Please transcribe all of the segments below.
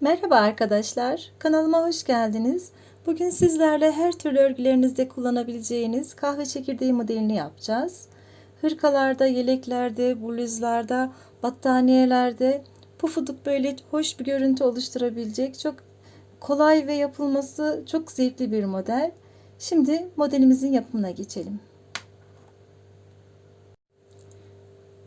Merhaba arkadaşlar, kanalıma hoş geldiniz. Bugün sizlerle her türlü örgülerinizde kullanabileceğiniz kahve çekirdeği modelini yapacağız. Hırkalarda, yeleklerde, bluzlarda, battaniyelerde pufuduk böyle hoş bir görüntü oluşturabilecek çok kolay ve yapılması çok zevkli bir model. Şimdi modelimizin yapımına geçelim.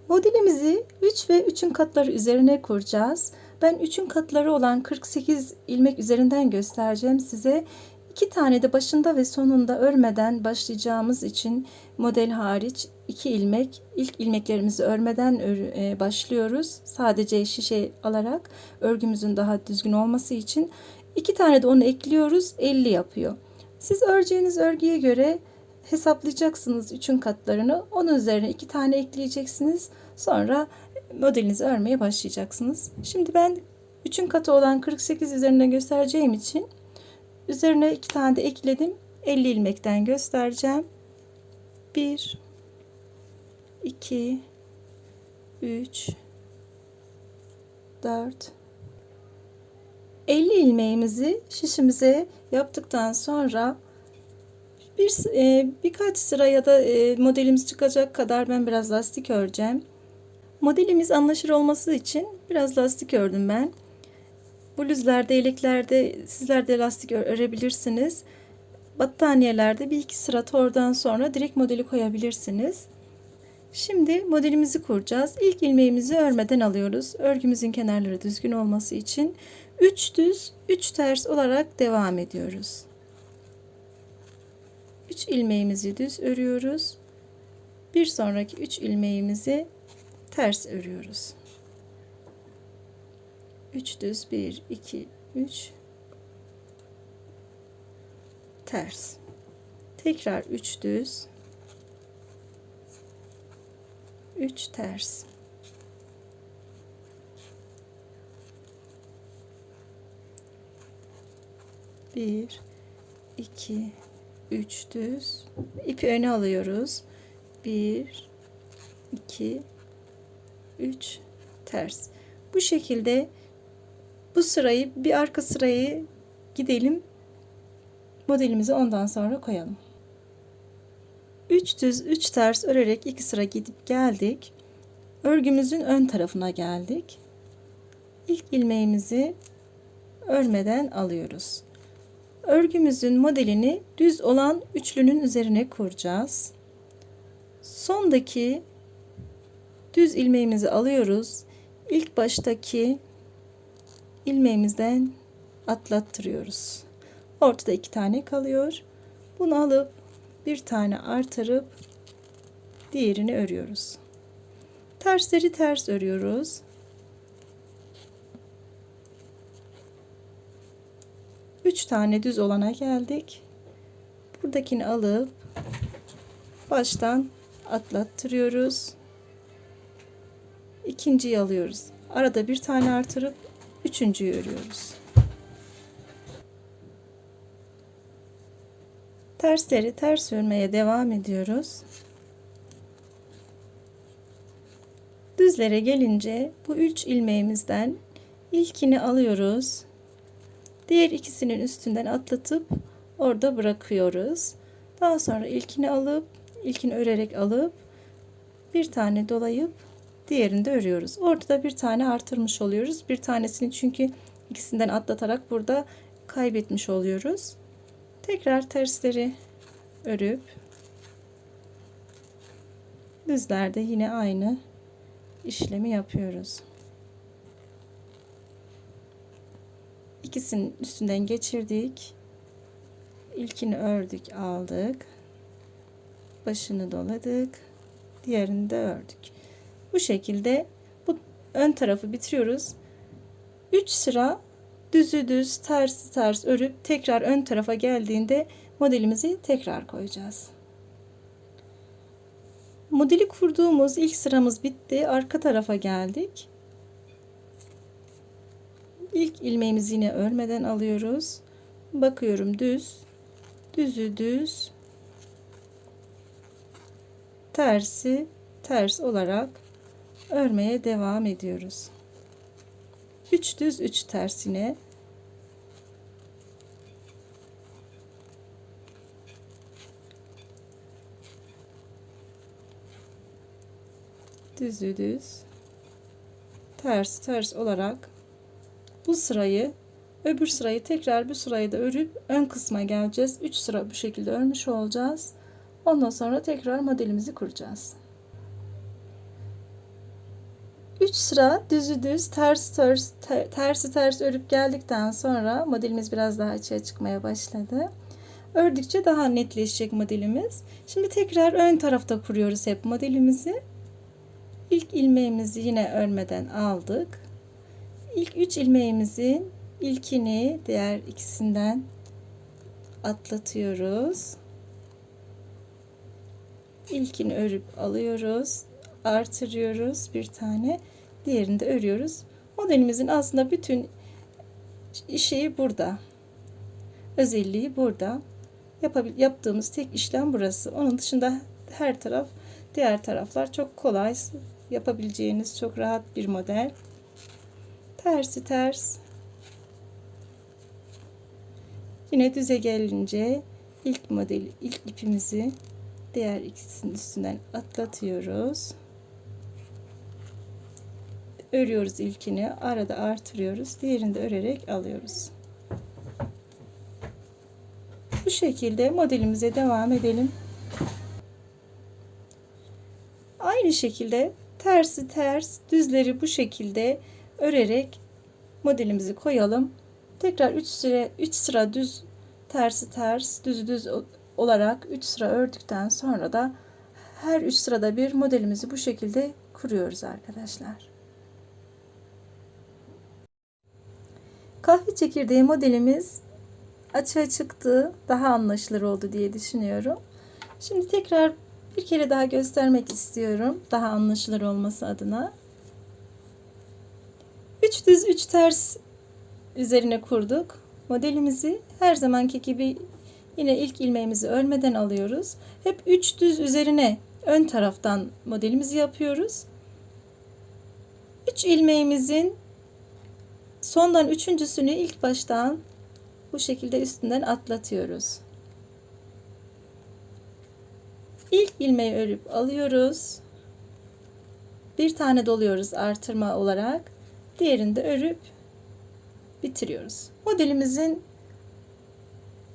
Modelimizi 3 ve 3'ün katları üzerine kuracağız. Ben 3'ün katları olan 48 ilmek üzerinden göstereceğim size. İki tane de başında ve sonunda örmeden başlayacağımız için model hariç 2 ilmek ilk ilmeklerimizi örmeden ör, başlıyoruz. Sadece şişe alarak örgümüzün daha düzgün olması için iki tane de onu ekliyoruz 50 yapıyor. Siz öreceğiniz örgüye göre hesaplayacaksınız üçün katlarını. Onun üzerine iki tane ekleyeceksiniz. Sonra modelinizi örmeye başlayacaksınız. Şimdi ben üçün katı olan 48 üzerinden göstereceğim için üzerine iki tane de ekledim. 50 ilmekten göstereceğim. 1 2 3 4 50 ilmeğimizi şişimize yaptıktan sonra bir e, birkaç sıra ya da e, modelimiz çıkacak kadar ben biraz lastik öreceğim. Modelimiz anlaşır olması için biraz lastik ördüm ben. Bluzlerde, yeleklerde sizler de lastik örebilirsiniz. Battaniyelerde bir iki sıra tordan sonra direkt modeli koyabilirsiniz. Şimdi modelimizi kuracağız. İlk ilmeğimizi örmeden alıyoruz. Örgümüzün kenarları düzgün olması için 3 düz, 3 ters olarak devam ediyoruz. 3 ilmeğimizi düz örüyoruz. Bir sonraki 3 ilmeğimizi ters örüyoruz. 3 düz 1 2 3 ters. Tekrar 3 düz 3 ters. Bir, iki, üç düz. ipi öne alıyoruz. Bir, iki, 3 ters. Bu şekilde bu sırayı bir arka sırayı gidelim. Modelimizi ondan sonra koyalım. 3 düz 3 ters örerek iki sıra gidip geldik. Örgümüzün ön tarafına geldik. İlk ilmeğimizi örmeden alıyoruz. Örgümüzün modelini düz olan üçlünün üzerine kuracağız. Sondaki düz ilmeğimizi alıyoruz. İlk baştaki ilmeğimizden atlattırıyoruz. Ortada iki tane kalıyor. Bunu alıp bir tane artırıp diğerini örüyoruz. Tersleri ters örüyoruz. Üç tane düz olana geldik. Buradakini alıp baştan atlattırıyoruz ikinciyi alıyoruz. Arada bir tane artırıp üçüncüyü örüyoruz. Tersleri ters örmeye devam ediyoruz. Düzlere gelince bu üç ilmeğimizden ilkini alıyoruz. Diğer ikisinin üstünden atlatıp orada bırakıyoruz. Daha sonra ilkini alıp ilkini örerek alıp bir tane dolayıp Diğerini de örüyoruz. Ortada bir tane artırmış oluyoruz. Bir tanesini çünkü ikisinden atlatarak burada kaybetmiş oluyoruz. Tekrar tersleri örüp düzlerde yine aynı işlemi yapıyoruz. İkisinin üstünden geçirdik. İlkini ördük, aldık. Başını doladık. Diğerini de ördük. Bu şekilde bu ön tarafı bitiriyoruz. 3 sıra düzü düz tersi ters örüp tekrar ön tarafa geldiğinde modelimizi tekrar koyacağız. Modeli kurduğumuz ilk sıramız bitti. Arka tarafa geldik. İlk ilmeğimizi yine örmeden alıyoruz. Bakıyorum düz. Düzü düz. Tersi ters olarak örmeye devam ediyoruz. 3 düz 3 ters yine. Düzü düz. Ters ters olarak bu sırayı öbür sırayı tekrar bu sırayı da örüp ön kısma geleceğiz. 3 sıra bu şekilde örmüş olacağız. Ondan sonra tekrar modelimizi kuracağız. 3 sıra düzü düz ters ters ter- tersi ters örüp geldikten sonra modelimiz biraz daha açığa çıkmaya başladı. Ördükçe daha netleşecek modelimiz. Şimdi tekrar ön tarafta kuruyoruz hep modelimizi. İlk ilmeğimizi yine örmeden aldık. İlk 3 ilmeğimizin ilkini diğer ikisinden atlatıyoruz. İlkini örüp alıyoruz. Artırıyoruz bir tane. Diğerini de örüyoruz. Modelimizin aslında bütün işi burada. Özelliği burada. Yapabil yaptığımız tek işlem burası. Onun dışında her taraf, diğer taraflar çok kolay yapabileceğiniz çok rahat bir model. Tersi ters. Yine düze gelince ilk modeli, ilk ipimizi diğer ikisinin üstünden atlatıyoruz. Örüyoruz ilkini, arada artırıyoruz. Diğerini de örerek alıyoruz. Bu şekilde modelimize devam edelim. Aynı şekilde tersi ters, düzleri bu şekilde örerek modelimizi koyalım. Tekrar 3 sıra 3 sıra düz tersi ters, düz düz olarak 3 sıra ördükten sonra da her 3 sırada bir modelimizi bu şekilde kuruyoruz arkadaşlar. Kahve çekirdeği modelimiz açığa çıktı. Daha anlaşılır oldu diye düşünüyorum. Şimdi tekrar bir kere daha göstermek istiyorum. Daha anlaşılır olması adına. 3 düz 3 ters üzerine kurduk. Modelimizi her zamanki gibi yine ilk ilmeğimizi örmeden alıyoruz. Hep 3 düz üzerine ön taraftan modelimizi yapıyoruz. 3 ilmeğimizin sondan üçüncüsünü ilk baştan bu şekilde üstünden atlatıyoruz. İlk ilmeği örüp alıyoruz. Bir tane doluyoruz artırma olarak. Diğerini de örüp bitiriyoruz. Modelimizin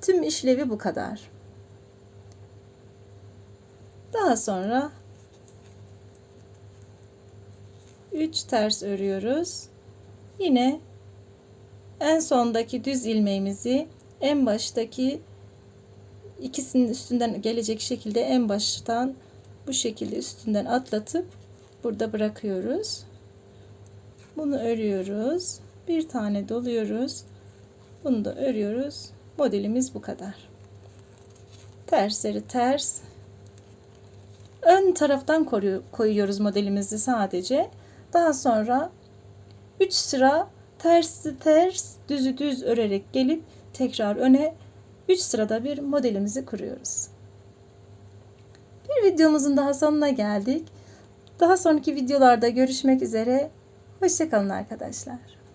tüm işlevi bu kadar. Daha sonra 3 ters örüyoruz. Yine en sondaki düz ilmeğimizi en baştaki ikisinin üstünden gelecek şekilde en baştan bu şekilde üstünden atlatıp burada bırakıyoruz. Bunu örüyoruz. Bir tane doluyoruz. Bunu da örüyoruz. Modelimiz bu kadar. Tersleri ters. Ön taraftan koyuyoruz modelimizi sadece. Daha sonra 3 sıra tersi ters, düzü düz örerek gelip tekrar öne 3 sırada bir modelimizi kuruyoruz. Bir videomuzun daha sonuna geldik. Daha sonraki videolarda görüşmek üzere. Hoşçakalın arkadaşlar.